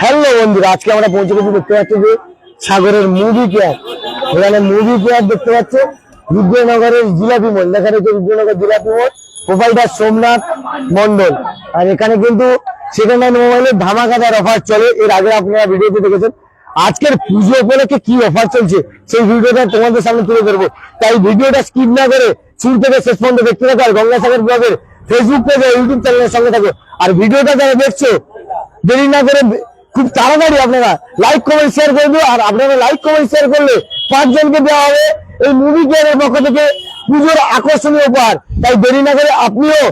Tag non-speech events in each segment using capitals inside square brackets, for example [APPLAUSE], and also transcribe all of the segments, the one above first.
Hello বন্ধুরা, আজকে আমরা পৌঁছে গেছি দেখতে পাচ্ছি যে সাগরের মুভি কেয়ার এখানে মুভি কেয়ার দেখতে পাচ্ছে, রুদ্রনগরের জিলাপি মল। দেখা যাচ্ছে রুদ্রনগর জিলাপি মল, প্রোপাইটার সোমনাথ মন্ডল আর এখানে কিন্তু সেকেন্ড হ্যান্ড মোবাইলের ধামাকাদার অফার চলে, এর আগে আপনারা ভিডিওতে দেখেছেন। আজকের পুজো উপলক্ষে কি অফার চলছে, সেই ভিডিওটা তোমাদের সামনে তুলে ধরবো। তাই ভিডিওটা স্কিপ না করে শুরু থেকে শেষ পর্যন্ত দেখতে থাকো, আর গঙ্গাসাগর ব্লগের ফেসবুক পেজে ইউটিউব চ্যানেলের সঙ্গে থাকো। আর ভিডিওটা যারা দেখছ দেরি না করে খুব তাড়াতাড়ি আপনারা লাইক কমেন্ট শেয়ার করে দিও। আর আপনারা লাইক কমেন্ট শেয়ার করলে পাঁচজনকে দেওয়া হবে এই মুভি কেয়ারের পক্ষ থেকে পুজোর আকর্ষণীয় উপহার। তাই দেরি না করে আপনিও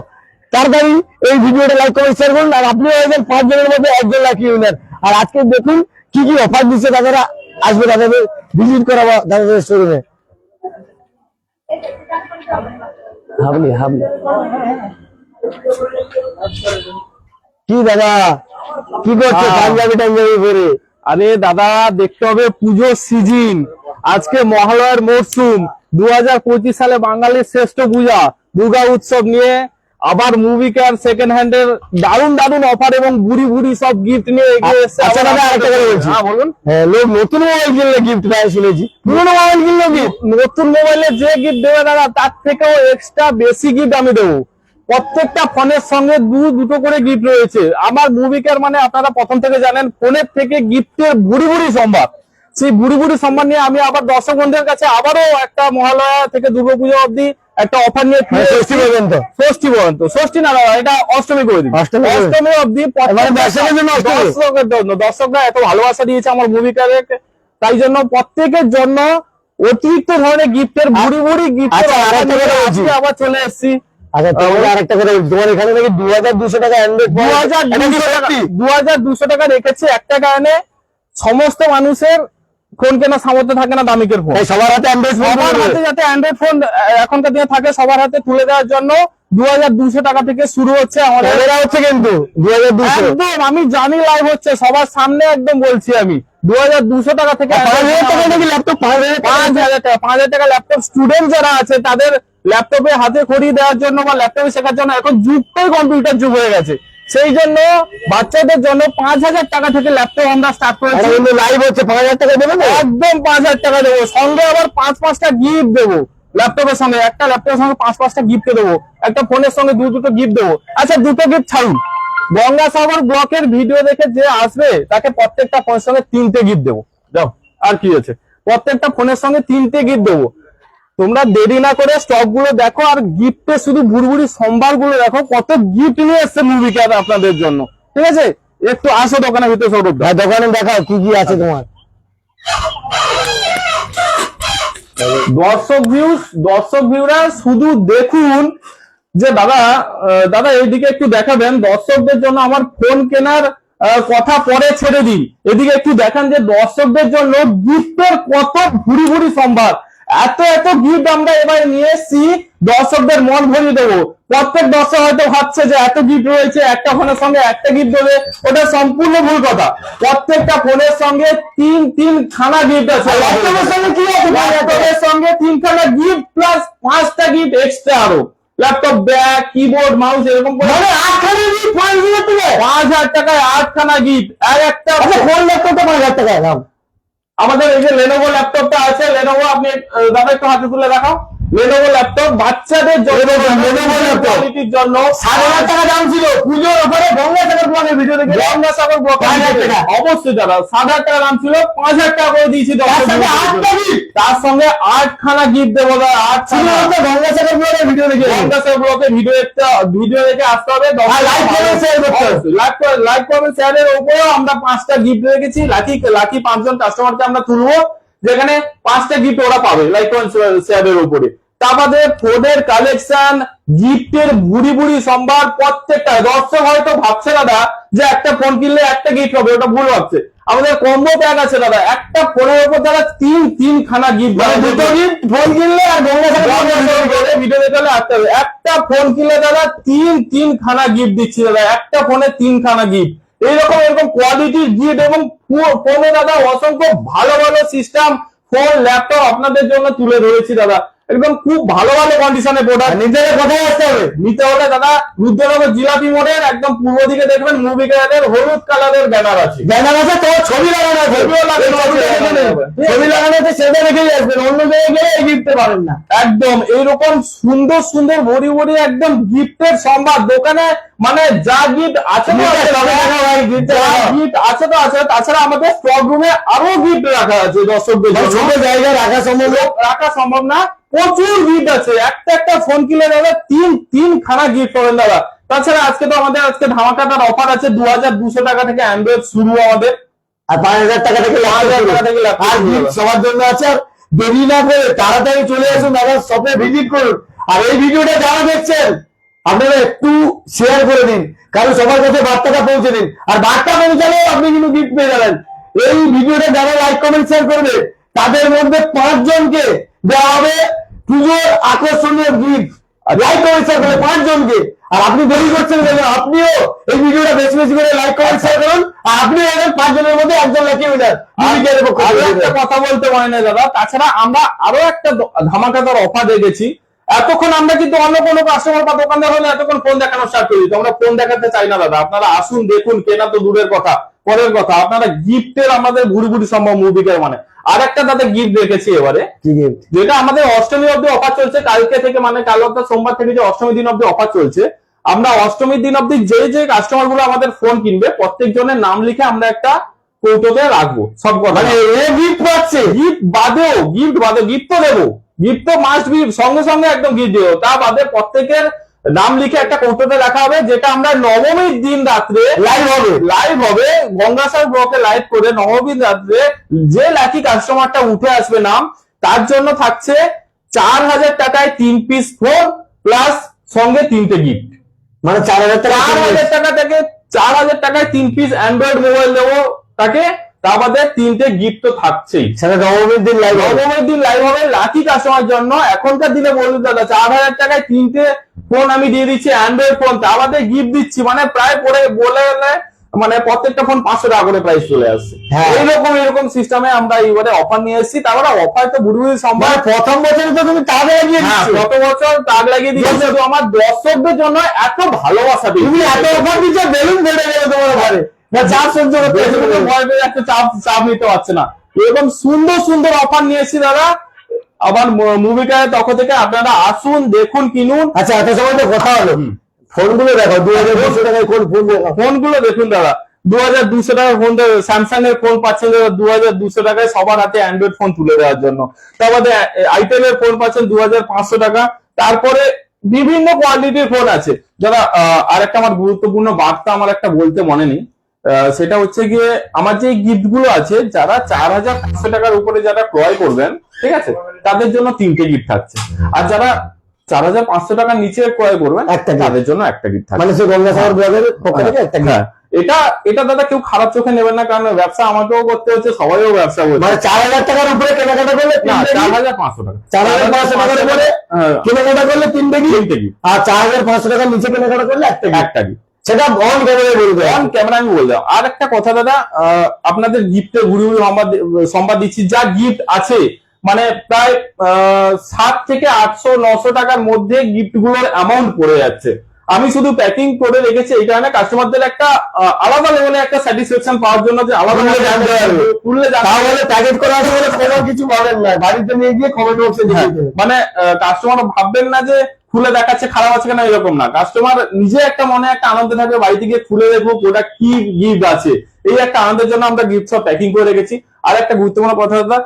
তাড়াতাড়ি এই ভিডিওটা লাইক কমেন্ট শেয়ার করুন। আর আপনিও হয়ে পাঁচজনের মধ্যে একজন লাকি উইনার আর আজকে দেখুন কি কি অফার দিচ্ছে দাদারা। আসবে দাদাদের ভিজিট করাবো দাদাদের শোরুমে হাবলি হাবলি। কি দাদা? কি করছ হ্যাঁ। পাঞ্জাবি টাঞ্জাবি পরে? আরে দাদা দেখতে হবে পুজোর সিজন আজকে মহালয়ার মরশুম দু হাজার পঁচিশ সালে বাঙালির শ্রেষ্ঠ পূজা দুর্গা উৎসব নিয়ে। আবার মুভি কেয়ার সেকেন্ড হ্যান্ডের দারুণ দারুণ অফার এবং বুড়ি বুড়ি সব গিফট নিয়ে এগিয়ে এসছে আচ্ছা দাদা আরেকটা কথা বলছি। হ্যাঁ বলুন। হ্যাঁ, লোক নতুন মোবাইল কিনলে গিফট পায় শুনেছি। পুরোনো মোবাইল কিনলেও গিফট নতুন মোবাইলে যে গিফট দেবে দাদা তার থেকেও এক্সট্রা বেশি গিফট আমি দেবো। প্রত্যেকটা ফোনের সঙ্গে দু দুটো করে গিফট রয়েছে। আমার মুভি কেয়ার মানে আপনারা প্রথম থেকে জানেন ফোনের থেকে গিফটের বুড়ি বুড়ি সম্ভার। সেই বুড়ি বুড়ি সম্মান নিয়ে আমি আবার দর্শক বন্ধুদের কাছে আবারও একটা মহালয়া থেকে দুর্গাপুজো অবধি একটা অফার নিয়ে মানে ষষ্ঠী। পর্যন্ত। ষষ্ঠী পর্যন্ত। ষষ্ঠী না এটা অষ্টমী করে দিন। অষ্টমী এবারে দর্শকের এত ভালোবাসা দিয়েছে আমার মুভি তাই জন্য প্রত্যেকের জন্য অতিরিক্ত ধরনের গিফটের বুড়ি বুড়ি। গিফট আবার চলে এসেছি। আচ্ছা আরেকটা তোমার এখানে নাকি দু হাজার দুশো টাকা অ্যান্ড্রয়েড দু হাজার দুশো টাকা দু হাজার দুশো টাকা রেখেছে একটা কারণে সমস্ত মানুষের ফোন কেনার সামর্থ্য থাকে না দামিকের ফোন। সবার হাতে অ্যান্ড্রয়েড সবার হাতে যাতে অ্যান্ড্রয়েড ফোন এখনকার দিনে থাকে সবার হাতে তুলে দেওয়ার জন্য দু হাজার দুশো টাকা থেকে শুরু হচ্ছে আমাদের হচ্ছে কিন্তু একদম আমি জানি লাইভ হচ্ছে সবার সামনে একদম বলছি আমি। দু হাজার দুশো টাকা থেকে পাঁচ হাজার টাকা নাকি ল্যাপটপ পাঁচ হাজার টাকা? পাঁচ হাজার টাকা ল্যাপটপ স্টুডেন্ট যারা আছে তাদের ল্যাপটপে হাতে খড়ি দেওয়ার জন্য বা ল্যাপটপে শেখার জন্য এখন যুগটাই কম্পিউটার যুগ হয়ে গেছে। সেই জন্য বাচ্চাদের জন্য পাঁচ হাজার টাকা থেকে ল্যাপটপ আমরা স্টার্ট করেছি। কিন্তু লাইভ হচ্ছে পাঁচ হাজার টাকা দেবে একদম পাঁচ হাজার টাকা দেবো। সঙ্গে আবার পাঁচ পাঁচটা গিফট দেবো। ল্যাপটপের সঙ্গে একটা ল্যাপটপের সঙ্গে পাঁচ পাঁচটা গিফট দেবো একটা ফোনের সঙ্গে দু দুটো গিফট দেবো। আচ্ছা দুটো গিফট ছাড়ুন। গঙ্গাসাগর ব্লকের ভিডিও দেখে যে আসবে তাকে প্রত্যেকটা ফোনের সঙ্গে তিনটে গিফট দেবো। যাও আর কি আছে প্রত্যেকটা ফোনের সঙ্গে তিনটে গিফট দেবো। তোমরা দেরি না করে স্টকগুলো দেখো আর গিফটে শুধু বুড়বুড়ি সম্ভারগুলো দেখো কত গিফট নিয়ে এসছে মুভি ক্যাব আপনাদের জন্য। ঠিক আছে? একটু আসো দোকানের ভিতরে সৌরভ দা। দোকানে দেখাও কি কি আছে তোমার? দর্শক ভিউস দর্শক ভিউরা শুধু দেখুন। যে দাদা দাদা, এইদিকে একটু দেখাবেন। দর্শকদের জন্য আমার ফোন কেনার কথা পরে ছেড়ে দিই। এদিকে একটু দেখান যে দর্শকদের জন্য গিফটের কত ভুড়ি ভুড়ি সম্ভার। এত এত গিফট আমরা এবার নিয়ে এসেছি দর্শকদের মন ভরিয়ে দেবো। প্রত্যেক দর্শক হয়তো ভাবছে যে এত গিফট রয়েছে একটা ফোনের সঙ্গে একটা গিফট দেবে ওটা সম্পূর্ণ ভুল কথা। প্রত্যেকটা ফোনের সঙ্গে তিন তিন খানা গিফট আছে ল্যাপটপের সঙ্গে কি আছে ল্যাপটপের সঙ্গে তিনখানা গিফট প্লাস পাঁচটা গিফট এক্সট্রা আরও। ল্যাপটপ ব্যাগ কিবোর্ড মাউস এরকম করে। মানে আটখানা গিফট পাঁচ হাজার টাকায় আটখানা গিফট আর একটা আচ্ছা কোন ল্যাপটপটা পাঁচ হাজার টাকা দাম আমাদের এই যে লেনোভো ল্যাপটপটা আছে লেনোভো আপনি দাদা একটু হাতে তুলে দেখাও। লেনোভো ল্যাপটপ বাচ্চাদের জন্য Lenovo laptop। কোয়ালিটির জন্য সাত হাজার টাকা দাম ছিল। পুজোর ওপরে গঙ্গাসাগর ব্লগের ভিডিও দেখে গঙ্গাসাগর ব্লক পাঁচ হাজার টাকা। অবশ্যই দাদা সাত হাজার টাকা দাম ছিল পাঁচ হাজার টাকা করে দিয়েছি তার সঙ্গে আটখানা গিফট দেবো দাদা আটখানা। ব্লগের ভিডিও দেখে। গঙ্গাসাগর ব্লকে ভিডিও দেখতে ভিডিও দেখে আসতে হবে। আর like comment, share করতে হবে। লাইক লাইক কমেন্ট শেয়ারের উপরেও আমরা পাঁচটা গিফট রেখেছি। লাকি লাকি পাঁচজন কাস্টমারকে আমরা তুলবো। যেখানে পাঁচটা গিফট ওরা পাবে লাইক শেয়ারের উপরে। তা বাদে ফোনের কালেকশন গিফটের বুড়ি বুড়ি সম্ভার প্রত্যেকটা। দর্শক হয়তো ভাবছে দাদা যে একটা ফোন কিনলে একটা গিফট হবে ওটা ভুল ভাবছে। আমাদের কম্বো প্যাক আছে দাদা। একটা ফোনের উপর দাদা তিন তিন খানা গিফট মানে দুটো গিফট ফোন কিনলে আর ভিডিও দেখে হলে আসতে হবে। একটা ফোন কিনলে দাদা তিন তিন খানা গিফট দিচ্ছি দাদা। একটা ফোনে তিন খানা গিফট এইরকম, এরকম কোয়ালিটির গিফট এবং ফোনে দাদা অসংখ্য ভালো ভালো সিস্টেম ফোন ল্যাপটপ আপনাদের জন্য তুলে ধরেছি দাদা। একদম খুব ভালো ভালো কন্ডিশনে প্রোডাক্ট হলে কোথায় আসতে হবে। নিতে হলে দাদা রুদ্রনগর জিলাপি মোড়ের একদম পূর্ব দিকে দেখবেন মুভি কালারের হলুদ কালারের ব্যানার আছে। ব্যানার আছে তো ছবি লাগানো আছে। ছবি লাগানো আছে সেটা দেখেই আসবেন। অন্য জায়গায় গেলে এই গিফট পাবেন না। একদম এইরকম সুন্দর সুন্দর ভরি ভরি একদম গিফটের সম্ভার দোকানে মানে যা গিফট আছে তো। গিফট আছে তো আছে তাছাড়া আমাদের স্টক রুমে আরও গিফট রাখা আছে দর্শকদের ছোট জায়গায় রাখা সম্ভব। রাখা সম্ভব না। প্রচুর গিফট আছে। একটা একটা ফোন কিনে দাদা তিন তিন খানা গিফট পাবেন দাদা। তাছাড়া আজকে তো আমাদের আজকে ধামাকাটার অফার আছে দু হাজার দুশো টাকা থেকে অ্যান্ড্রয়েড শুরু আমাদের। আর পাঁচ হাজার টাকা থেকে টাকা থেকে আর সবার জন্য আছে আর দেরি না করে তাড়াতাড়ি চলে আসুন দাদা শপে ভিজিট করুন। আর এই ভিডিওটা যারা দেখছেন আপনারা একটু শেয়ার করে দিন। কারণ সবার কাছে বার্তাটা পৌঁছে দিন। আর বার্তা পৌঁছালেও আপনি কিন্তু গিফট পেয়ে যাবেন। এই ভিডিওটা যারা লাইক কমেন্ট শেয়ার করবে তাদের মধ্যে পাঁচজনকে দেওয়া হবে পুজোর আকর্ষণীয় গিফট লাইক কমেন্ট শেয়ার পাঁচজনকে আর আপনি দেরি করছেন আপনিও এই ভিডিওটা বেশি বেশি করে লাইক কমেন্ট শেয়ার করুন। আর আপনি পাঁচজনের মধ্যে একজন লাকি উইনার আরও একটা কথা বলতে পারি না দাদা তাছাড়া আমরা আরও একটা ধামাকাদার অফার রেখেছি এতক্ষণ আমরা কিন্তু অন্য কোনো কাস্টমার বা দোকানদার হলে এতক্ষণ ফোন দেখানো স্টার্ট করি তো আমরা ফোন দেখাতে চাই না দাদা। আপনারা আসুন দেখুন কেনা তো দূরের কথা পরের কথা। আপনারা গিফটের আমাদের ঘুরি ঘুরি সম্ভব মুভিকের মানে। আর একটা দাদা গিফট রেখেছি এবারে যেটা আমাদের অষ্টমী অব্দি অফার চলছে কালকে থেকে মানে কাল অর্থাৎ সোমবার থেকে যে অষ্টমী দিন অব্দি অফার চলছে। আমরা অষ্টমীর দিন অব্দি যে যে কাস্টমারগুলো আমাদের ফোন কিনবে প্রত্যেক জনের নাম লিখে আমরা একটা কৌটোতে রাখব সব কথা। মানে এ গিফট পাচ্ছে? গিফট বাদেও গিফট বাদে গিফট তো দেবো। গিফট তো মাস্ট বি সঙ্গে সঙ্গে একদম গিফট দেবো। তা বাদে প্রত্যেকের নাম লিখে একটা কৌটোতে রাখা হবে যেটা আমরা নবমীর দিন রাত্রে লাইভ হবে। লাইভ হবে। গঙ্গাসার ব্লকে লাইভ করে নবমীর রাত্রে যে লাকি কাস্টমারটা উঠে আসবে নাম তার জন্য থাকছে চার হাজার টাকায় তিন পিস ফোন প্লাস সঙ্গে তিনটে গিফট মানে চার হাজার টাকা চার হাজার টাকা থেকে চার হাজার টাকায় তিন পিস অ্যান্ড্রয়েড মোবাইল দেবো তাকে। তা বাদে তিনটে গিফট তো থাকছেই। সেটা নবমীর দিন লাইভ দিন লাইভ হবে লাকি কাস্টমার জন্য এখনকার দিনে বলুন দাদা চার হাজার টাকায় তিনটে ফোন আমি দিয়ে দিচ্ছি অ্যান্ড্রয়েড ফোন তা বাদে গিফট দিচ্ছি মানে প্রায় পরে বলে মানে প্রত্যেকটা ফোন পাঁচশো টাকা করে প্রাইস চলে আসছে। হ্যাঁ। এইরকম এরকম সিস্টেমে আমরা এইবারে অফার নিয়ে এসেছি তারপরে অফার তো বুড়ি সম্ভব। মানে প্রথম বছরে তো তুমি হ্যাঁ দিচ্ছ। গত বছর তাগ লাগিয়ে দিয়েছি শুধু আমার দর্শকদের জন্য এত ভালোবাসা তুমি এত অফার দিচ্ছ বেলুন ফেটে গেলে তোমার ঘরে। চাপ সহ্য করতে ভয় পেয়ে একটা চাপ চাপ নিতে পারছে না। এরকম সুন্দর সুন্দর অফার নিয়েছি দাদা। আবার মুভিটা তখন থেকে আপনারা আসুন দেখুন কিনুন। আচ্ছা এত সময় তো কথা হলো ফোনগুলো দেখো দু হাজার দুশো টাকায় কোন ফোন ফোনগুলো দেখুন দাদা। দু হাজার দুশো টাকার ফোন স্যামসাং এর ফোন পাচ্ছেন দু হাজার দুশো টাকায় সবার হাতে অ্যান্ড্রয়েড ফোন তুলে দেওয়ার জন্য। তারপরে আইটেল এর ফোন পাচ্ছেন দু হাজার পাঁচশো টাকা। তারপরে বিভিন্ন কোয়ালিটির ফোন আছে। যারা আর একটা আমার গুরুত্বপূর্ণ বার্তা আমার একটা বলতে মনে নেই। সেটা হচ্ছে গিয়ে আমার যে গিফটগুলো আছে যারা চার হাজার পাঁচশো টাকার উপরে যারা ক্রয় করবেন ঠিক আছে? তাদের জন্য তিনটে গিফট থাকছে। আর যারা চার হাজার পাঁচশো টাকার নিচে ক্রয় করবেন একটা। তাদের জন্য একটা গিফট থাকছে। মানে সে গঙ্গাসাগর ব্লগের পক্ষ থেকে একটা gift। হ্যাঁ। এটা এটা দাদা কেউ খারাপ চোখে নেবেন না কারণ ব্যবসা আমাকেও করতে হচ্ছে সবাইও ব্যবসা করছে। মানে চার হাজার টাকার উপরে কেনাকাটা করলে না চার হাজার পাঁচশো টাকা। চার হাজার পাঁচশো টাকার উপরে হ্যাঁ, কেনাকাটা করলে তিনটে gift, আর চার হাজার পাঁচশো টাকার নিচে কেনাকাটা করলে একটা। একটা। সেটা অন ক্যামেরায় বলবে অন ক্যামেরা আমি বললাম আর একটা কথা দাদা আপনাদের গিফটের ঘুরি ঘুরি সংবাদ সংবাদ দিচ্ছি। যা গিফট আছে মানে প্রায় সাত থেকে আটশো নশো টাকার মধ্যে গিফটগুলোর অ্যামাউন্ট পড়ে যাচ্ছে। আমি শুধু প্যাকিং করে রেখেছি এই কারণে কাস্টমারদের একটা আলাদা লেভেলে একটা স্যাটিসফ্যাকশন পাওয়ার জন্য যে আলাদা জানতে পারবে। জানতে তাহলে প্যাকেট করা আছে বলে কোনো কিছু পাবেন না। বাড়িতে নিয়ে গিয়ে কমেন্ট বক্সে হ্যাঁ, দেবে মানে কাস্টমার ভাববেন না যে খুলে দেখাচ্ছে, খারাপ আছে কেন এরকম না। কাস্টমার নিজে একটা মনে একটা আনন্দ থাকবে বাড়িতে গিয়ে খুলে দেখব প্রোডাক্ট কি গিফট আছে। এই একটা আনন্দের জন্য আমরা গিফট সব প্যাকিং করে রেখেছি। আর একটা গুরুত্বপূর্ণ কথা, দাদা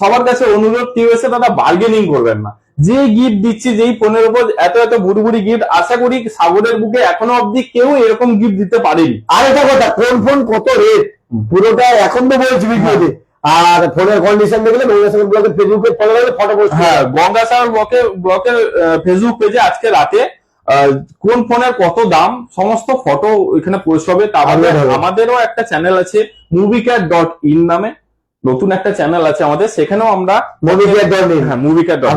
সবার কাছে অনুরোধ, কেউ এসে দাদা বার্গেনিং করবেন না। যে গিফট দিচ্ছি, যেই ফোনের উপর এত এত বুড়ি গিফট আশা করি সাগরের বুকে এখনও অব্দি কেউ এরকম গিফট দিতে পারেনি। আর একটা কথা, কোন ফোন কত রেট পুরোটা এখন তো বলছি ভিডিওতে আর ফোনের কন্ডিশন দেখলে গঙ্গাসাগর ব্লগের ফেসবুকে ফলো করলে ফটো পোস্ট হ্যাঁ গঙ্গাসাগর ব্লকের ব্লকের ফেসবুক পেজে আজকে রাতে কোন ফোনের কত দাম সমস্ত ফটো এখানে পোস্ট হবে। আমাদেরও একটা চ্যানেল আছে মুভিক্যাট ডট ইন নামে। নতুন একটা চ্যানেল আছে আমাদের সেখানেও আমরা মুভি ডট ইন হ্যাঁ movie cat dot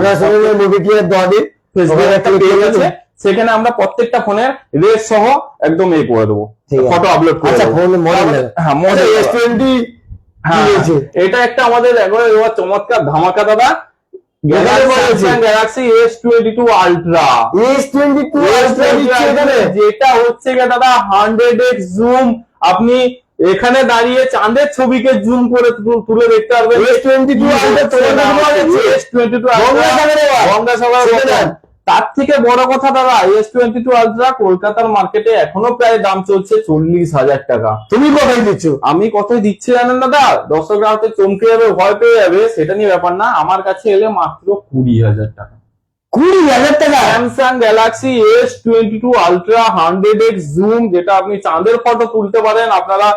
movie clear dot in ফেসবুকে একটা পেজ আছে সেখানে আমরা প্রত্যেকটা ফোনের রেট সহ একদম এই করে দেবো। ফটো আপলোড করে আচ্ছা। ফোন মডেল হ্যাঁ মডেল হ্যাঁ, দিয়েছে এটা একটা আমাদের একবারে চমৎকার ধামাকা দাদা। Galaxy S twenty two ultra S twenty two যেটা হচ্ছে দাদা হান্ড্রেড এক্স জুম আপনি এখানে দাঁড়িয়ে চাঁদের ছবিকে জুম করে তুলে দেখতে পারবেন। এস টোয়েন্টি টু গঙ্গাসাগরে তার থেকে বড় কথা দাদা এস টোয়েন্টি টু আলট্রা কলকাতার মার্কেটে এখনও প্রায় দাম চলছে চল্লিশ হাজার টাকা। তুমি কোথায় দিচ্ছ? আমি কতই দিচ্ছি জানেন দাদা? দর্শকরা হয়তো চমকে যাবে ভয় পেয়ে যাবে সেটা নিয়ে ব্যাপার না। আমার কাছে এলে মাত্র কুড়ি হাজার টাকা। কুড়ি হাজার টাকা? Samsung Galaxy S twenty two ultra hundred X zoom যেটা আপনি চাঁদের ফটো তুলতে পারেন। আপনারা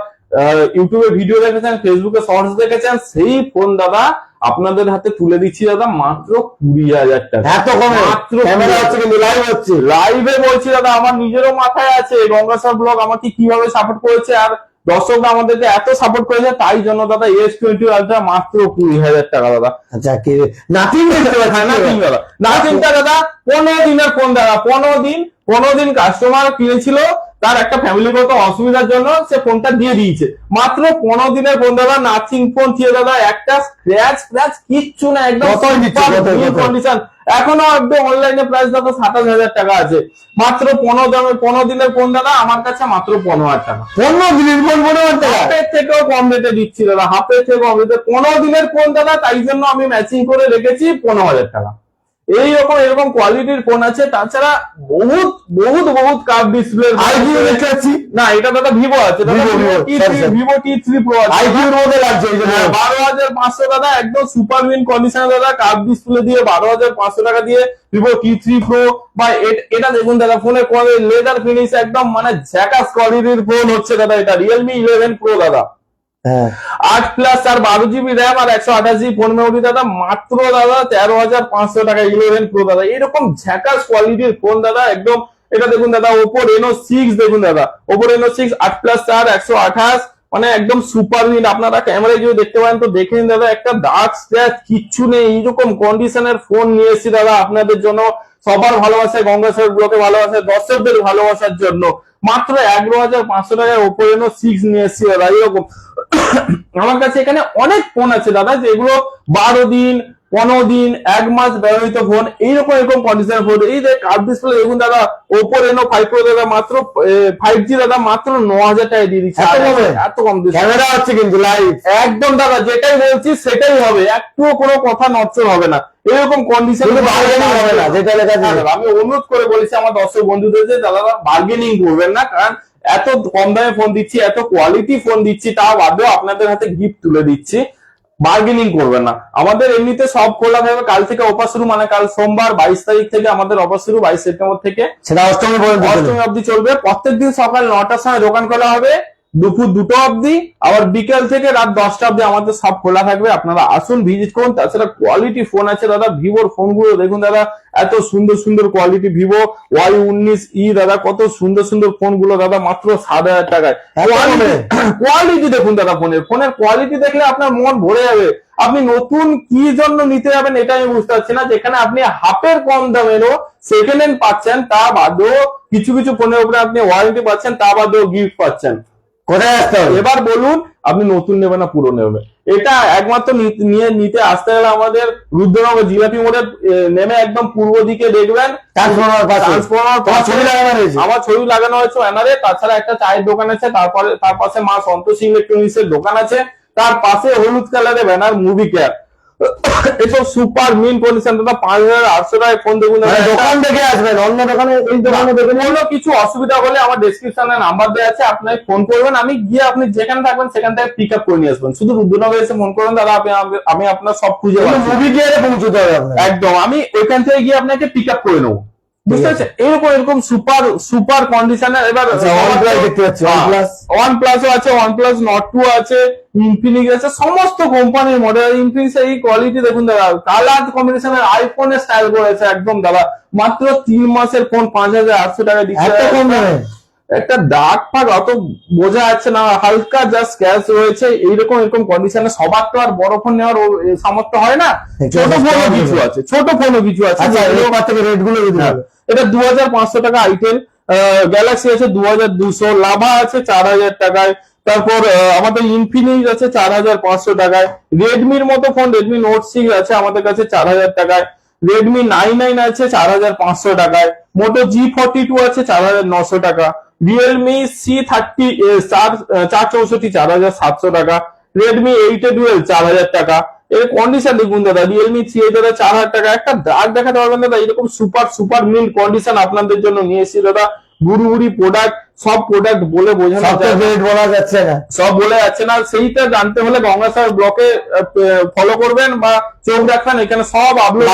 ইউটিউবে ভিডিও দেখেছেন ফেসবুকে শর্টস দেখেছেন সেই ফোন দাদা আপনাদের হাতে তুলে দিচ্ছি দাদা মাত্র কুড়ি হাজার টাকা। এত কমে? মাত্র ক্যামেরা হচ্ছে কিন্তু লাইভ হচ্ছে। লাইভে বলছি দাদা আমার নিজেরও মাথায় আছে গঙ্গাসার ব্লগ আমাকে কীভাবে সাপোর্ট করেছে আর দর্শকরা আমাদেরকে এত সাপোর্ট করেছে তাই জন্য দাদা এস টোয়েন্টি আলট্রা মাত্র কুড়ি হাজার টাকা দাদা। আচ্ছা কি নাথিং নাথিং দাদা নাথিংটা দাদা। পনেরো দিনের ফোন দাদা পনেরো দিন পনেরো দিন কাস্টমার কিনেছিল তার একটা ফ্যামিলিগত অসুবিধার জন্য সে ফোনটা দিয়ে দিয়েছে। মাত্র পনেরো দিনের ফোন দাদা নাথিং ফোন দিয়ে দাদা একটা স্ক্র্যাচ স্ক্র্যাচ কিচ্ছু না একদম? কন্ডিশন এখনও একদম অনলাইনে প্রাইস দাদা সাতাশ হাজার টাকা আছে। মাত্র পনেরো দামে পনেরো দিনের ফোন দাদা আমার কাছে মাত্র পনেরো হাজার টাকা। পনেরো দিনের ফোন পনেরো হাজার টাকা? হাফের থেকেও কম রেটে দিচ্ছি দাদা হাফের থেকে কম রেটে। পনেরো দিনের ফোন দাদা তাই জন্য আমি ম্যাচিং করে রেখেছি পনেরো হাজার টাকা। এইরকম এরকম কোয়ালিটির ফোন আছে। তাছাড়া বহুত বহুত বহুত কাপ ডিসপ্লে আইকিউ দেখতে পাচ্ছি না এটা দাদা ভিভো আছে. ভিভো টি থ্রি প্রো আছে। আইকিউর মধ্যে লাগছে এই হ্যাঁ, বারো হাজার পাঁচশো দাদা একদম সুপার উইন কন্ডিশনে দাদা কাপ ডিসপ্লে দিয়ে বারো হাজার পাঁচশো টাকা দিয়ে ভিভো টি থ্রি প্রো বা এটা দেখুন দাদা ফোনের লেদার ফিনিশ একদম মানে ঝ্যাকাস কোয়ালিটির ফোন হচ্ছে দাদা এটা রিয়েলমি ইলেভেন প্রো দাদা। আট প্লাস আর বারো জিবি র্যাম আর একশো আঠাশ জিবি ফোন মেমোরি দাদা, মাত্র দাদা তেরো হাজার পাঁচশো টাকা ইলেভেন প্রো দাদা। এরকম ঝ্যাকাস কোয়ালিটির ফোন দাদা, একদম, এটা দেখুন দাদা ওপো রেনো সিক্স দেখুন দাদা। ওপো রেনো সিক্স আট প্লাস চার একশো আঠাশ মানে একদম সুপার উইন্ড আপনারা ক্যামেরায় যদি দেখতে পারেন, তো দেখে দাদা, একটা ডার্ক স্ক্র্যাচ কিচ্ছু নেই। এইরকম কন্ডিশনের ফোন নিয়ে এসেছি দাদা আপনাদের জন্য। সবার ভালোবাসায় গঙ্গাসাগর ব্লকে ভালোবাসায়, দর্শকদের ভালোবাসার জন্য। মাত্র এগারো হাজার পাঁচশো টাকায় ওপো রেনো সিক্স নিয়ে এসেছি দাদা, এইরকম। [COUGHS] আমার কাছে এখানে অনেক ফোন আছে দাদা, যেগুলো বারো দিন পনেরো দিন এক মাস ব্যবহৃত ফোন এইরকম এরকম কন্ডিশনের ফোন এই যে কার্ড ডিসপ্লে দেখুন দাদা ওপো রেনো ফাইভ প্রো দাদা মাত্র ফাইভ জি দাদা মাত্র ন হাজার টাকায় দিয়ে দিচ্ছে। এত কম? ক্যামেরা হচ্ছে কিন্তু লাইভ একদম দাদা যেটাই বলছি সেটাই হবে। একটুও কোনো কথা নচ্চর হবে না। এরকম কন্ডিশন হবে না, যেটা লেখা। আমি অনুরোধ করে বলেছি আমার দর্শক বন্ধুদের যে দাদা বার্গেনিং করবেন না কারণ এত কম দামে ফোন দিচ্ছি এত কোয়ালিটি ফোন দিচ্ছি তা বাদেও আপনাদের হাতে গিফট তুলে দিচ্ছি। বার্গেনিং করবে না। আমাদের এমনিতে সব খোলা থাকবে। কাল থেকে অফার শুরু মানে কাল সোমবার বাইশ তারিখ থেকে আমাদের অফার শুরু বাইশ সেপ্টেম্বর থেকে। সেটা অষ্টমী পর্যন্ত চলবে। অষ্টমী অবধি চলবে। প্রত্যেকদিন সকাল নটার সময় দোকান খোলা হবে। দুপুর দুটো অবধি আবার বিকেল থেকে রাত দশটা অবধি আমাদের সব খোলা থাকবে। আপনারা আসুন ভিজিট করুন। তাছাড়া কোয়ালিটি ফোন আছে দাদা ভিভোর ফোনগুলো দেখুন দাদা এত সুন্দর সুন্দর কোয়ালিটি ভিভো ওয়াই উনিশ ই দাদা কত সুন্দর সুন্দর ফোনগুলো দাদা মাত্র সাত হাজার টাকায়। কোয়ালিটি দেখুন দাদা ফোনের ফোনের কোয়ালিটি দেখলে আপনার মন ভরে যাবে। আপনি নতুন কি জন্য নিতে যাবেন এটা আমি বুঝতে পারছি না। যেখানে আপনি হাফের কম দামেরও সেকেন্ড হ্যান্ড পাচ্ছেন তা বাদেও কিছু কিছু ফোনের উপরে আপনি ওয়ারেন্টি পাচ্ছেন তা বাদেও গিফট পাচ্ছেন। কোথায় আসতে হবে? এবার বলুন আপনি নতুন নেবেন না পুরো নেবেন? এটা একমাত্র নিয়ে নিতে আসতে গেলে আমাদের রুদ্রনগর জিলাপি মোড়ে নেমে একদম পূর্ব দিকে দেখবেন। আমার ছবি লাগানো হয়েছে ব্যানারে তাছাড়া একটা চায়ের দোকান আছে তারপরে তার পাশে মা সন্তোষ ইলেকট্রনিক্স এর দোকান আছে। তার পাশে হলুদ কালারের ব্যানার মুভি কেয়ার এসব সুপার মিন কন্ডিশন দাদা পাঁচ হাজার আটশো টাকায় ফোন দেখুন মানে দোকান দেখে আসবেন অন্য দোকানে এই দোকানে দেখে নিন। কোনো কিছু অসুবিধা হলে আমার ডিসক্রিপশনে নাম্বার দেওয়া আছে আপনাকে ফোন করবেন। আমি গিয়ে আপনি যেখানে থাকবেন সেখান থেকে পিক আপ করে নিয়ে আসবেন। শুধু রুদ্রনগর এসে ফোন করবেন দাদা আমি আপনার সব খুঁজে মুভি গিয়ে পৌঁছতে হবে একদম আমি ওইখান থেকে গিয়ে আপনাকে পিক আপ করে নেব। বুঝতে পারছেন? এরকম এরকম সুপার সুপার কন্ডিশনার এবার আচ্ছা, দেখতে পাচ্ছি। ওয়ান প্লাসও আছে ওয়ান প্লাস নট টু আছে ইনফিনিক্স আছে সমস্ত কোম্পানির মডেল ইনফিনিক্স এই কোয়ালিটি দেখুন দাদা কালার কম্বিনেশনের আইফোনের স্টাইল করেছে একদম দাদা। মাত্র তিন মাসের ফোন পাঁচ হাজার আটশো টাকা দিচ্ছে। একটা ডাক ফাক অত বোঝা যাচ্ছে না হালকা যা ক্যাশ রয়েছে এইরকম এরকম কন্ডিশনে সবার তো আর বড় ফোন নেওয়ার সামর্থ্য হয় না। ছোট ফোনও কিছু আছে ছোট ফোনও কিছু আছে। রেটগুলো হ্যাঁ, এটা দু হাজার পাঁচশো টাকা আইটেল গ্যালাক্সি আছে দু হাজার দুশো লাভা আছে চার হাজার টাকায় তারপর আমাদের ইনফিনিক্স আছে চার হাজার পাঁচশো টাকায় রেডমির মতো ফোন রেডমি নোট সিক্স আছে আমাদের কাছে চার হাজার টাকায় রেডমি নাইন নাইন আছে চার হাজার পাঁচশো টাকায় মোটো জি ফর্টি টু আছে চার হাজার নশো টাকা রিয়েলমি সি থার্টি চার চার চৌষট্টি চার হাজার সাতশো টাকা। রেডমি এইট এ ডুয়েল চার হাজার টাকা। এর কন্ডিশন দেখুন দাদা রিয়েলমি থ্রি এইট দাদা চার হাজার টাকা। একটা দাগ দেখাতে পারবেন দাদা এরকম সুপার সুপার মিল কন্ডিশন আপনাদের জন্য নিয়ে এসেছি দাদা। গুড়ি প্রোডাক্ট সব প্রোডাক্ট বলে বোঝানো বলা যাচ্ছে না। সব বলে যাচ্ছে না। সেইটা জানতে হলে গঙ্গাসাগর ব্লকে ফলো করবেন বা চোখ রাখবেন। এখানে সব আপলোড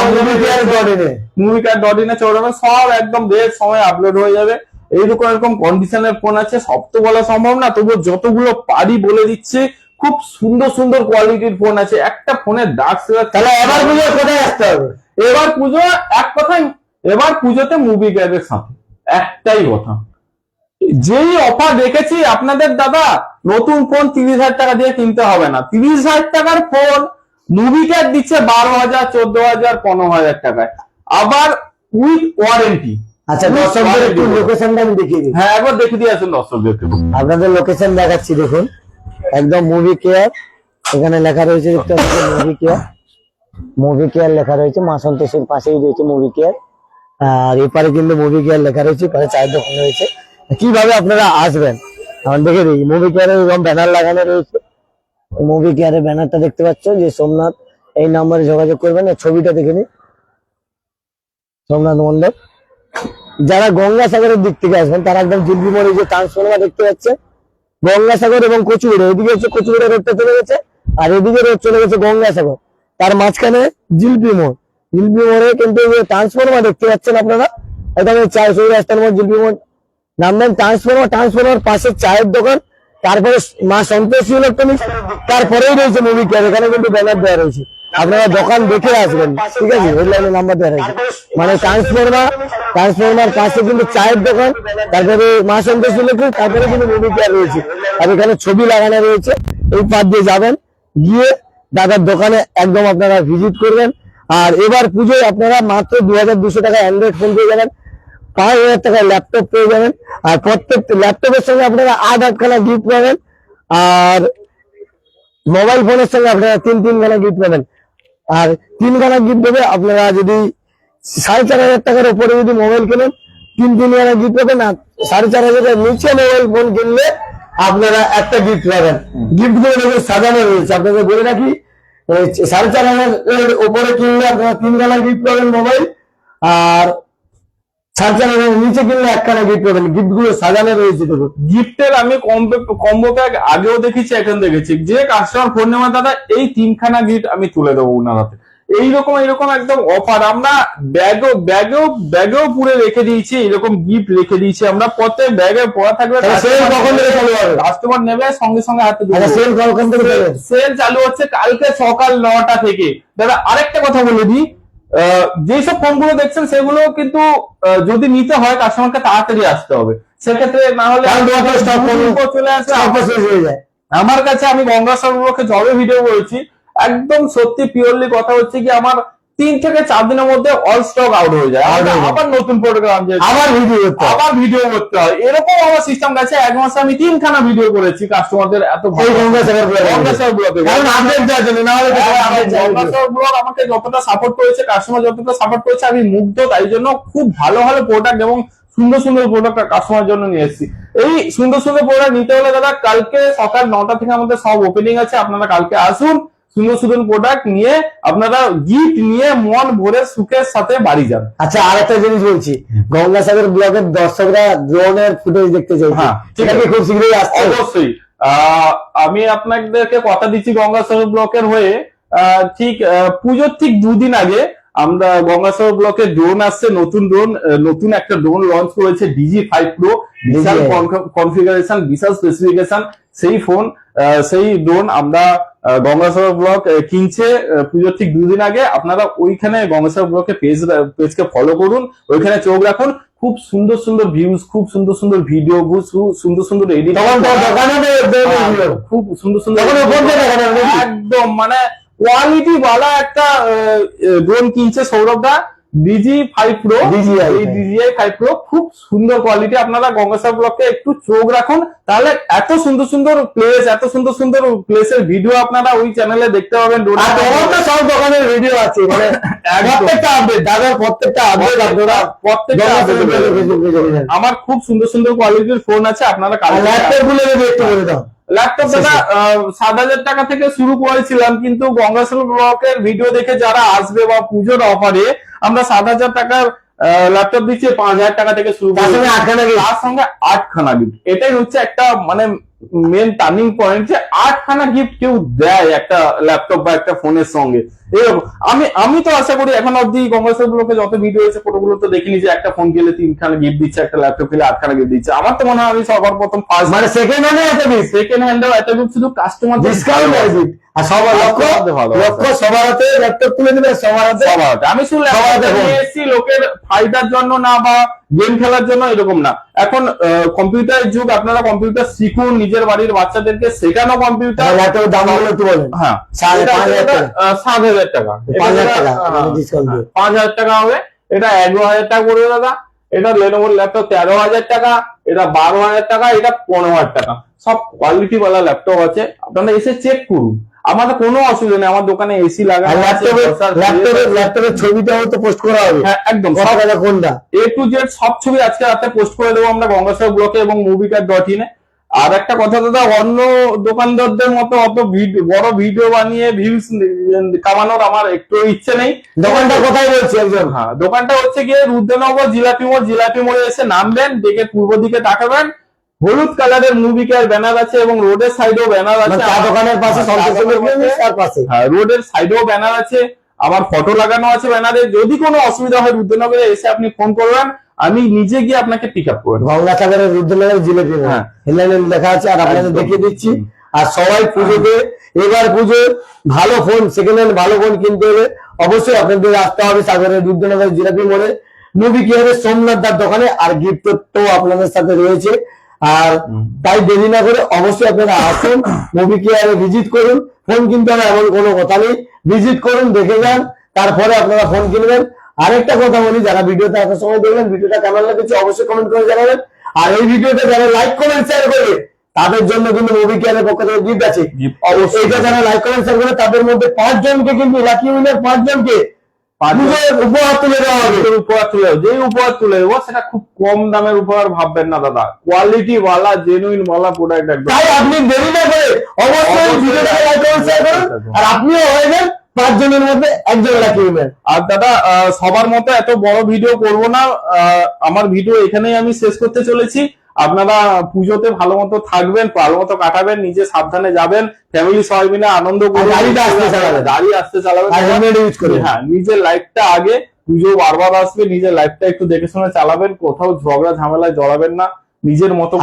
মুভি কার্ড ডট ইনে চলে যাবে। সব একদম রেট সময় আপলোড হয়ে যাবে। এইরকম এরকম কন্ডিশনের ফোন আছে সব তো বলা সম্ভব না তবু যতগুলো পারি বলে দিচ্ছে খুব সুন্দর সুন্দর কোয়ালিটির ফোন আছে। একটা ফোনের ডার্ক তাহলে এবার বুঝে কোথায় আসতে হবে? এবার পুজো এক কথাই এবার পুজোতে মুভি ক্যাবের সাথে একটাই কথা। যেই অফার রেখেছি আপনাদের দাদা নতুন ফোন তিরিশ হাজার টাকা দিয়ে কিনতে হবে না। তিরিশ হাজার টাকার ফোন মুভি ক্যাব দিচ্ছে বারো হাজার চোদ্দ হাজার পনেরো হাজার টাকায়। আবার উইথ ওয়ারেন্টি আচ্ছা দর্শকদের একটু লোকেশনটা আমি দেখিয়ে দিই। হ্যাঁ একবার দিয়ে আসুন দর্শকদেরকে আপনাদের লোকেশন দেখাচ্ছি দেখুন। একদম মুভি কেয়ার এখানে লেখা রয়েছে দেখতে পাচ্ছেন মুভি কেয়ার মুভি কেয়ার লেখা রয়েছে মা সন্তোষের পাশেই রয়েছে মুভি কেয়ার আর এপারে কিন্তু মুভি কেয়ার লেখা রয়েছে এপারে চায়ের দোকান রয়েছে। কীভাবে আপনারা আসবেন? আমার দেখে দিই মুভি কেয়ারের এরকম ব্যানার লাগানো রয়েছে। মুভি কেয়ারের ব্যানারটা দেখতে পাচ্ছ যে সোমনাথ এই নাম্বারে যোগাযোগ করবেন ছবিটা দেখে নিন। সোমনাথ মন্ডল যারা গঙ্গাসাগরের দিক থেকে আসবেন, তারা একদম জিলবি মোড়ে যে ট্রান্সফর্মার দেখতে পাচ্ছে, গঙ্গাসাগর এবং কচুবিড়া এদিকে হচ্ছে কচুবিড়া রোডটা চলে গেছে, আর এদিকে রোড চলে গেছে গঙ্গাসাগর। তার মাঝখানে জিলপি মোড় জিলপি মোড়ে কিন্তু ট্রান্সফর্মার দেখতে পাচ্ছেন আপনারা একদম চার সৌর রাস্তার মোড় জিলপি মোড় নামবেন ট্রান্সফর্মার। ট্রান্সফর্মার পাশে চায়ের দোকান, তারপরে মা সন্তোষী ইলেকট্রনিক্স তারপরেই রয়েছে মুভি ক্যাব এখানে কিন্তু ব্যানার দেওয়া রয়েছে। আপনারা দোকান দেখে আসবেন, ঠিক আছে? হেডলাইনে নাম্বার দেওয়া রয়েছে। মানে ট্রান্সফর্মার ট্রান্সফর্মার পাশে কিন্তু চায়ের দোকান, তারপরে মা সন্তোষ ইলেকট্রিক তারপরে কিন্তু মুভি ক্যাব রয়েছে। আর এখানে ছবি লাগানো রয়েছে। এই পাশ দিয়ে যাবেন, গিয়ে দাদার দোকানে একদম আপনারা ভিজিট করবেন। আর এবার পুজোয় আপনারা মাত্র দু হাজার দুশো টাকা অ্যান্ড্রয়েড ফোন পেয়ে যাবেন, পাঁচ হাজার টাকায় ল্যাপটপ পেয়ে যাবেন। আর প্রত্যেক ল্যাপটপের সঙ্গে আপনারা আট আটখানা গিফট পাবেন। আর মোবাইল ফোনের সঙ্গে আপনারা তিন তিনখানা গিফট পাবেন। আর তিনখানা গিফট দেবে, আপনারা যদি সাড়ে চার হাজার টাকার উপরে যদি মোবাইল কেনেন, তিন তিনখানা গিফট পাবেন আর সাড়ে চার হাজারের নিচে মোবাইল ফোন কিনলে আপনারা একটা গিফট পাবেন। গিফটগুলো সাজানো রয়েছে। আপনাদের বলে রাখি সাড়ে চার হাজারের উপরে কিনলে আপনারা তিনখানা গিফট পাবেন মোবাইল আর চার নিচে কিনলে একখানা গিফট পাবেন। গিফটগুলো সাজানো রয়েছে দেখুন। গিফটের আমি কম্বো প্যাক আগেও দেখেছি এখন দেখেছি। যে কাস্টমার ফোন দাদা এই তিনখানা গিফট আমি তুলে দেবো হাতে। এইরকম একদম অফার আমরা ব্যাগও ব্যাগেও ব্যাগেও পুরে রেখে দিয়েছি এরকম গিফট রেখে দিয়েছি। আমরা প্রত্যেক ব্যাগে পড়া থাকবে? কাস্টমার নেবে সঙ্গে সঙ্গে হাতে আচ্ছা সেল সেল চালু হচ্ছে কালকে সকাল নটা থেকে। দাদা আরেকটা কথা বলে দিই। যেসব ফোনগুলো দেখছেন সেগুলো কিন্তু যদি নিতে হয় কাস্টমারকে তাড়াতাড়ি আসতে হবে। সেক্ষেত্রে না হলে চলে আসে হয়ে আমার কাছে আমি গঙ্গাসাগরকে জবে ভিডিও বলছি একদম সত্যি পিওরলি কথা হচ্ছে কি আমার তিন থেকে চার দিনের মধ্যে অল স্টক আউট হয়ে যায়। হয়ে। আবার নতুন প্রোগ্রাম আবার ভিডিও করতে আবার ভিডিও করতে হয়। এরকম আমার সিস্টেম গেছে। এক মাসে আমি তিনখানা ভিডিও করেছি। কাস্টমারদের এত তো হ্যাঁ, ব্লগ আমাকে যতটা সাপোর্ট করেছে কাস্টমার যতটা সাপোর্ট করেছে আমি মুগ্ধ। তাই জন্য খুব ভালো ভালো প্রোডাক্ট এবং সুন্দর সুন্দর প্রোডাক্ট কাস্টমার জন্য নিয়ে এসেছি। এই সুন্দর সুন্দর প্রোডাক্ট নিতে হলে দাদা কালকে সকাল নটা থেকে আমাদের সব ওপেনিং আছে। আপনারা কালকে আসুন। সুন্দর সুন্দর প্রোডাক্ট নিয়ে আপনারা গিফট নিয়ে মন ভরে সুখের সাথে বাড়ি যান। আচ্ছা আর একটা জিনিস বলছি। গঙ্গাসাগর ব্লগের দর্শকরা ড্রোনের ফুটেজ দেখতে চাইছে। হ্যাঁ, ঠিক আছে। খুব শীঘ্রই আসছে? অবশ্যই। আমি আপনাদেরকে কথা দিচ্ছি গঙ্গাসাগর ব্লকের হয়ে। ঠিক পুজোর ঠিক দুদিন আগে আমরা গঙ্গাসাগর ব্লকে ড্রোন আসছে নতুন ড্রোন নতুন একটা ড্রোন লঞ্চ করেছে ডিজি ফাইভ প্রো বিশাল কনফিগারেশন বিশাল স্পেসিফিকেশন সেই ফোন সেই ড্রোন আমরা গঙ্গাসাগর ব্লক কিনছে পুজোর ঠিক দুদিন আগে আপনারা ওইখানে গঙ্গাসাগর ব্লকে পেজ পেজকে ফলো করুন ওইখানে চোখ রাখুন খুব সুন্দর সুন্দর ভিউজ খুব সুন্দর সুন্দর ভিডিও খুব সুন্দর সুন্দর এডিট এর ছিল। খুব সুন্দর সুন্দর? একদম মানে কোয়ালিটি বালা একটা ড্রোন কিনছে সৌরভদা ডিজি ফাইভ প্রো এই ডিজিআই ফাইভ প্রো খুব সুন্দর কোয়ালিটি আপনারা গঙ্গাসার ব্লকে একটু চোখ রাখুন। তাহলে এত সুন্দর সুন্দর প্লেস এত সুন্দর সুন্দর প্লেসের ভিডিও আপনারা ওই চ্যানেলে দেখতে পাবেন। সব দোকানের ভিডিও আছে মানে [LAUGHS] প্রত্যেকটা আপডেট দাদার প্রত্যেকটা আপডেট আপনারা। আমার খুব সুন্দর সুন্দর কোয়ালিটির ফোন আছে আপনারা ল্যাপটপগুলো একটু বলে দাও। ল্যাপটপ দাদা সাত হাজার টাকা থেকে শুরু করেছিলাম কিন্তু গঙ্গাসল ব্লকের ভিডিও দেখে যারা আসবে বা পুজোর অফারে আমরা সাত হাজার টাকার ল্যাপটপ দিচ্ছি পাঁচ হাজার টাকা থেকে শুরু তার সঙ্গে আটখানা gift। তার সঙ্গে আটখানা গিফট এটাই হচ্ছে একটা মানে মেন টার্নিং পয়েন্ট যে আটখানা গিফট কেউ দেয় একটা ল্যাপটপ বা একটা ফোনের সঙ্গে। এরকম। আমি আমি তো আশা করি এখন অব্দি কমার্সের ব্লকে যত ভিডিও হয়েছে ফটোগুলো তো দেখিনি যে একটা ফোন গেলে তিনখানা গিফট দিচ্ছে একটা ল্যাপটপ গেলে আটখানা গিফট দিচ্ছে। আমার তো মনে হয় আমি সবার প্রথম ফার্স্ট মানে সেকেন্ড হ্যান্ডে একটা বিট সেকেন্ড হ্যান্ডেও এত group শুধু কাস্টমার ডিসকাউন্ট আর বিট আর সবার লক্ষ্য লক্ষ্য সবার হাতে ল্যাপটপ তুলে দিবে সবার হাতে আমি শুনলাম সবার হাতে phone। লোকের ফায়দার জন্য না বা গেম খেলার জন্য এরকম না। এখন কম্পিউটারের যুগ আপনারা কম্পিউটার শিখুন নিজের বাড়ির বাচ্চাদেরকে শেখানো কম্পিউটার ল্যাপটপের দামগুলো একটু বলেন। হ্যাঁ। সাড়ে পাঁচ হাজার টাকা। সাত হাজার টাকা। পাঁচ হাজার টাকা, হ্যাঁ, দিয়ে। পাঁচ হাজার টাকা হবে। এটা এগারো হাজার টাকা পড়বে দাদা। এটা লেনোভোর ল্যাপটপ তেরো হাজার টাকা এটা বারো হাজার টাকা এটা পনেরো হাজার টাকা। সব কোয়ালিটি वाला ল্যাপটপ আছে। আপনারা এসে চেক করুন। আমাদের কোনো অসুবিধা নেই আমার দোকানে এসি লাগানো ল্যাপটপের ছবিটাও তো পোস্ট করা হবে। হ্যাঁ একদম। কোনটা? এ টু জেড সব ছবি আজকে রাতে পোস্ট করে দেবো আমরা গঙ্গাসাগর ব্লকে এবং মুভিকার ডট ইনে আর একটা কথা দাদা অন্য দোকানদারদের মতো অত ভিডিও বড় ভিডিও বানিয়ে ভিউজ কামানোর আমার একটু ইচ্ছে নেই। দোকানটা কোথায় বলছি একজন? হ্যাঁ দোকানটা হচ্ছে গিয়ে রুদ্রনগর জিলাপি মোড় জিলাপি মোড়ে এসে নামবেন দেখে পূর্ব দিকে তাকাবেন হলুদ কালারের মুভি কেয়ার ব্যানার আছে এবং রোডের সাইডেও ব্যানার আছে। মানে চা দোকানের পাশে হ্যাঁ, চা সন্তোষ পাশে। হ্যাঁ রোডের সাইডেও ব্যানার আছে। আবার ফটো লাগানো আছে ব্যানারে যদি কোনো অসুবিধা হয় রুদ্রনগরে এসে আপনি ফোন করবেন। আমি নিজে গিয়ে আপনাকে পিক আপ করবেন করব গঙ্গাসাগরের রুদ্রনগর জিলেপি হ্যাঁ। হেডলাইনে লেখা আছে আর আপনাদের দেখিয়ে দিচ্ছি। আর সবাই পুজোতে এবার পুজো ভালো ফোন সেকেন্ড হ্যান্ড ভালো ফোন কিনতে হলে অবশ্যই আপনাদের আসতে হবে সাগরের রুদ্রনগর জিলাপি মোড়ে। মুভি কি হবে? সোমনাথ দার দোকানে। আর গিফট তো আপনাদের সাথে রয়েছে। আর তাই দেরি না করে অবশ্যই আপনারা আসুন মুভি কেয়ারে ভিজিট করুন। ফোন কিনতে হবে এমন কোনো কথা নেই। ভিজিট করুন দেখে যান তারপরে আপনারা ফোন কিনবেন। আরেকটা কথা বলি যারা ভিডিওতে এত সময় দেখবেন ভিডিওটা কেমন লেগেছে অবশ্যই কমেন্ট করে জানাবেন। আর এই ভিডিওটা যারা লাইক কমেন্ট শেয়ার করবে তাদের জন্য কিন্তু মুভি কেয়ারের পক্ষ থেকে গিফট আছে। এইটা যারা লাইক কমেন্ট শেয়ার করে তাদের মধ্যে পাঁচ জনকে কিন্তু লাকি উইনার পাঁচ উপহার তুলে দেওয়া হবে। উপহার তুলে। যেই উপহার তুলে দেবো সেটা খুব কম দামের উপহার ভাববেন না দাদা। কোয়ালিটি ওয়ালা জেনুইন ওয়ালা প্রোডাক্ট একদম। তাই আপনি দেরি না করে অবশ্যই অবশ্যই। ভিডিওটাকে লাইক করুন শেয়ার করুন। আর আপনিও হয়ে যান পাঁচ জনের মধ্যে একজন লাকি উইনার আর দাদা আহ, সবার মতো এত বড় ভিডিও করব না। আহ, আমার ভিডিও এখানেই আমি শেষ করতে চলেছি। আপনারা পুজোতে ভালো মতো থাকবেন ভালো মতো কাটাবেন নিজে সাবধানে যাবেন ফ্যামিলি সবাই মিলে আনন্দ করবেন। গাড়িটা আস্তে। গাড়ি আসতে ইউজ হ্যাঁ নিজের লাইফটা আগে পুজো বারবার আসবে নিজের লাইফটা একটু দেখে শুনে চালাবেন কোথাও ঝগড়া ঝামেলায় জড়াবেন না নিজের মতো।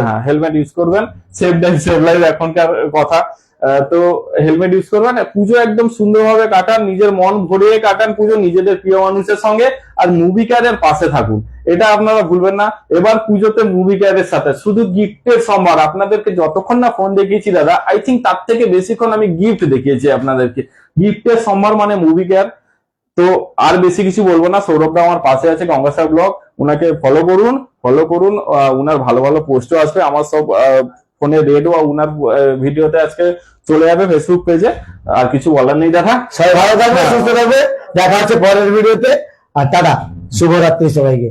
হ্যাঁ হেলমেট ইউজ করবেন। সেফ লাইফ সেভ লাইফ এখনকার কথা। আহ, তো হেলমেট ইউজ করবেন। পুজো একদম সুন্দরভাবে কাটান নিজের মন ভরিয়ে কাটান পুজো নিজেদের প্রিয় মানুষের সঙ্গে আর মুভি ক্যারের পাশে থাকুন। এটা আপনারা ভুলবেন না। এবার পুজোতে মুভি ক্যারের সাথে, শুধু গিফটের সম্ভার। আপনাদেরকে যতক্ষণ না ফোন দেখিয়েছি দাদা আই থিঙ্ক তার থেকে বেশিক্ষণ আমি গিফট দেখিয়েছি আপনাদেরকে। গিফটের সম্ভার মানে মুভি কেয়ার তো আর বেশি কিছু বলব না। সৌরভদা আমার পাশে আছে গঙ্গাসার ব্লগ উনাকে ফলো করুন ফলো করুন। উনার ভালো ভালো পোস্টও আসবে। আমার সব ফোনে রেডও উনার ভিডিওতে আজকে চলে যাবে ফেসবুক পেজে আর কিছু বলার নেই দেখা সবাই ভালো থাকবে। সুস্থ থাকবে দেখা হচ্ছে পরের ভিডিওতে আর টাটা। শুভরাত্রি সবাইকে।